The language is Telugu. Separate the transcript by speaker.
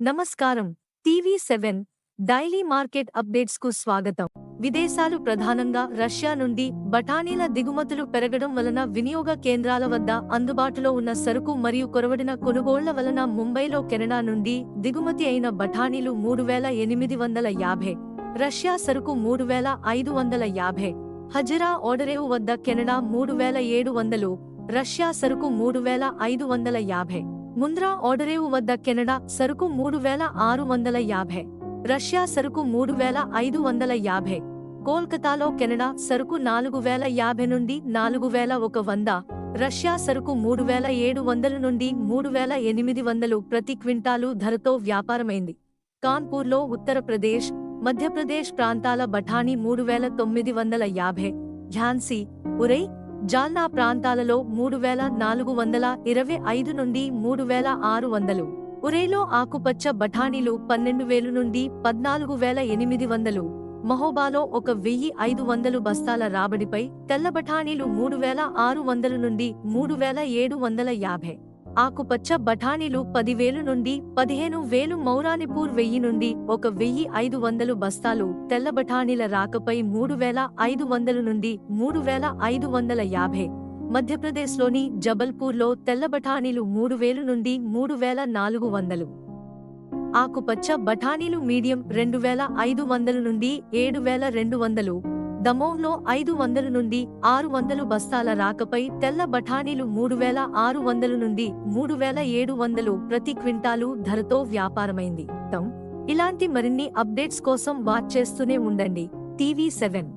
Speaker 1: నమస్కారం. టీవీ సెవెన్ డైలీ మార్కెట్ అప్డేట్స్కు స్వాగతం. విదేశాలు ప్రధానంగా రష్యా నుండి బఠానీల దిగుమతులు పెరగడం వలన వినియోగ కేంద్రాల వద్ద అందుబాటులో ఉన్న సరుకు మరియు కొరవడిన కొనుగోళ్ళ వలన ముంబైలో కెనడా నుండి దిగుమతి అయిన బఠానీలు మూడు వేల ఎనిమిది వందల యాభై రష్యా సరుకు మూడు వేల ఐదు వందల యాభై హజరా ఓడరేవు వద్ద కెనడా మూడు వేల ఏడు వందలు రష్యా సరుకు మూడు వేల ఐదు వందల యాభై. ముంద్రా ఓడరేవు వద్ద కెనడా సరుకు మూడు వేల ఆరు వందల యాభై. రష్యా సరుకు మూడు వేల ఐదు వందల యాభై. కోల్కతాలో కెనడా సరుకు నాలుగు వేల యాభై నుండి నాలుగు వేల ఒక వంద. రష్యా సరుకు మూడు వేల ఏడు వందల నుండి మూడు వేల ఎనిమిది వందలు ప్రతి క్వింటాలు ధరతో వ్యాపారమైంది. కాన్పూర్లో ఉత్తరప్రదేశ్ మధ్యప్రదేశ్ ప్రాంతాల బఠానీ మూడు వేల తొమ్మిది వందల యాభై. ఝాన్సీ ఉరై జాల్నా ప్రాంతాలలో మూడు వేల నాలుగు వందల ఇరవై ఐదు నుండి మూడు వేల ఆరు వందలు. ఉరేలో ఆకుపచ్చ బఠానీలు పన్నెండు వేలు నుండి పద్నాలుగు వేల ఎనిమిది వందలు. మహోబాలో ఒక వెయ్యి ఐదు వందలు బస్తాల రాబడిపై తెల్ల బఠానీలు మూడు వేల ఆరు వందల నుండి మూడు వేల ఏడు వందల యాభై. ఆకుపచ్చ బఠానీలు పదివేలు నుండి పదిహేను వేలు మౌరానిపూర్ వెయ్యి నుండి ఒక వెయ్యి ఐదు వందలు బస్తాలు తెల్ల బఠానీల రాకపై మూడు వేల ఐదు వందలు నుండి మూడు వేల ఐదు వందల యాభై. మధ్యప్రదేశ్లోని జబల్పూర్లో తెల్ల బఠానీలు మూడు వేలు నుండి మూడు వేల నాలుగు వందలు. ఆకుపచ్చ బఠానీలు మీడియం రెండు వేల ఐదు వందల నుండి ఏడు వేల రెండు వందలు. దమోహ్లో ఐదు వందల నుండి ఆరు వందలు బస్తాల రాకపై తెల్ల బఠానీలు మూడు వేల ఆరు వందల నుండి మూడు వేల ఏడు వందలు ప్రతి క్వింటాలు ధరతో వ్యాపారమైంది. ఇలాంటి మరిన్ని అప్డేట్స్ కోసం వాచ్ చేస్తూనే ఉండండి. TV seven.